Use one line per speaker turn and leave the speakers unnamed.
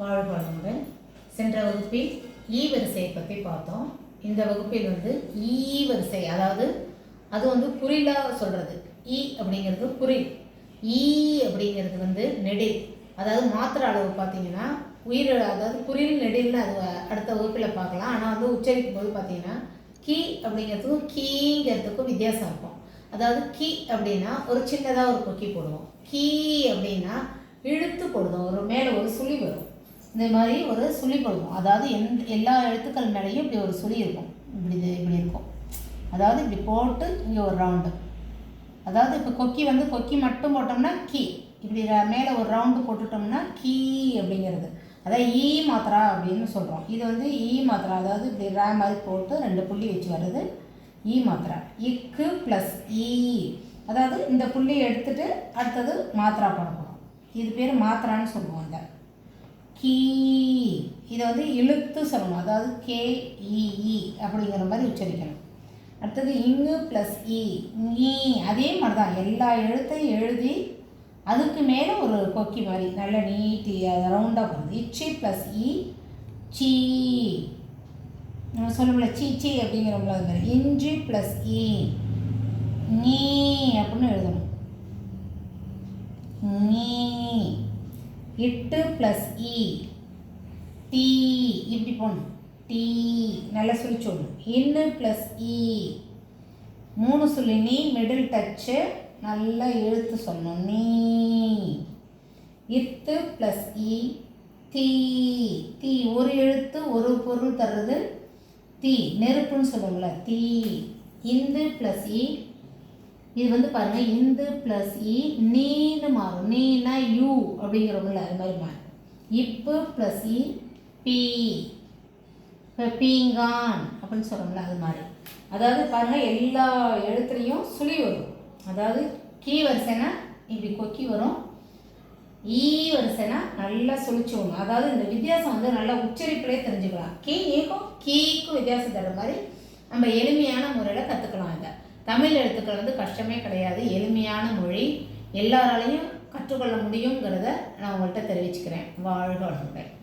வாழ்க வளமுடன் சென்ற வகுப்பில் ஈ வரிசையை பற்றி பார்த்தோம். இந்த வகுப்பில் வந்து ஈ வரிசை அதாவது அது வந்து குறிலாக சொல்கிறது ஈ அப்படிங்கிறது குறில் ஈ அப்படிங்கிறது வந்து நெடில் அதாவது மாத்திர அளவு பார்த்தீங்கன்னா உயிர் அதாவது குறில் நெடில்னு அது அடுத்த வகுப்பில் பார்க்கலாம். ஆனால் வந்து உச்சரிக்கும் போது பார்த்தீங்கன்னா கீ அப்படிங்கிறதுக்கும் கீங்கிறதுக்கும் வித்தியாசம் இருக்கும். அதாவது கீ அப்படின்னா ஒரு சின்னதாக ஒரு கொக்கி போடுவோம். கீ அப்படின்னா இழுத்து போடுவோம். ஒரு மேலே ஒரு சுழி வரும். இந்த மாதிரி ஒரு சுழி போடுவோம் அதாவது எந்த எல்லா எழுத்துக்கள் மேலேயும் இப்படி ஒரு சுழி இருக்கும். இப்படி இது இப்படி இருக்கும். அதாவது இப்படி போட்டு இங்கே ஒரு ரவுண்டு அதாவது இப்போ கொக்கி வந்து கொக்கி மட்டும் போட்டோம்னா கீ. இப்படி மேலே ஒரு ரவுண்டு போட்டுட்டோம்னா கீ அப்படிங்கிறது. அதாவது ஈ மாத்திரா அப்படின்னு சொல்கிறோம் இது வந்து ஈ மாத்திரா. அதாவது இப்படி ரே மாதிரி போட்டு ரெண்டு புள்ளி வச்சு வர்றது ஈ மாத்திரா. இக்கு ப்ளஸ் ஈ. அதாவது இந்த புள்ளியை எடுத்துட்டு அடுத்தது மாத்திரா போட போகிறோம் இது பேர் மாத்திரான்னு சொல்லுவோம் இந்த கீ. இதை வந்து இழுத்து சொல்லணும். அதாவது கே அப்படிங்கிற மாதிரி உச்சரிக்கணும். அடுத்தது இங்கு ப்ளஸ் இ ஈ அதே மாதிரி தான் எல்லா எழுத்தையும் எழுதி அதுக்கு மேலே ஒரு கொக்கி மாதிரி நல்ல நீட்டி ரவுண்டாக போகிறது இச்சி ப்ளஸ் இ சீ. நம்ம சொல்லுவோம்ல சீ சீ அப்படிங்கிறோம்ல அது மாதிரி. இஞ்சி ப்ளஸ் இ நீ அப்படின்னு எழுதணும். நீ. எட்டு ப்ளஸ் இ டி இப்படி போகணும் டி நல்லா சொல்லி சொல்லணும். இன்னு ப்ளஸ் இ மூணு சொல்லி. நீ மிடில் டச்சு நல்லா எழுத்து சொல்லணும். நீ. இத்து ப்ளஸ் இ தீ தீ ஒரு எழுத்து ஒரு பொருள் தர்றது தீ நெருப்புன்னு சொல்லுவோம்ல தீ இந்து ப்ளஸ் இ e. இது வந்து பாருங்க இந்து ப்ளஸ் இ நீன்னு மாறும். நீனா யூ அப்படிங்கிறவங்கள அது மாதிரி மாறும். இப்பு ப்ளஸ் இ பி. இப்போ பீங்கான் அப்படின்னு சொல்கிறோம்ல அது மாதிரி. அதாவது பாருங்கள் எல்லா எழுத்துலேயும் சுழி வரும். அதாவது கீ வரிசைனா இப்படி கொக்கி வரும். ஈ வரிசைனா நல்லா சுழிச்சு விடணும் அதாவது இந்த வித்தியாசம் வந்து நல்லா உச்சரிப்பிலே தெரிஞ்சுக்கலாம். கீக்கும் கீக்கும் வித்தியாசம் தர மாதிரி நம்ம எளிமையான முறையில் கற்றுக்கலாம் இதை. தமிழ் எழுத்துக்கள் வந்து கஷ்டமே கிடையாது எளிமையான மொழி. எல்லாராலையும் கற்றுக்கொள்ள முடியுங்கிறத நான் உங்கள்கிட்ட தெரிவிச்சுக்கிறேன். வாழ்க வளமுடன்.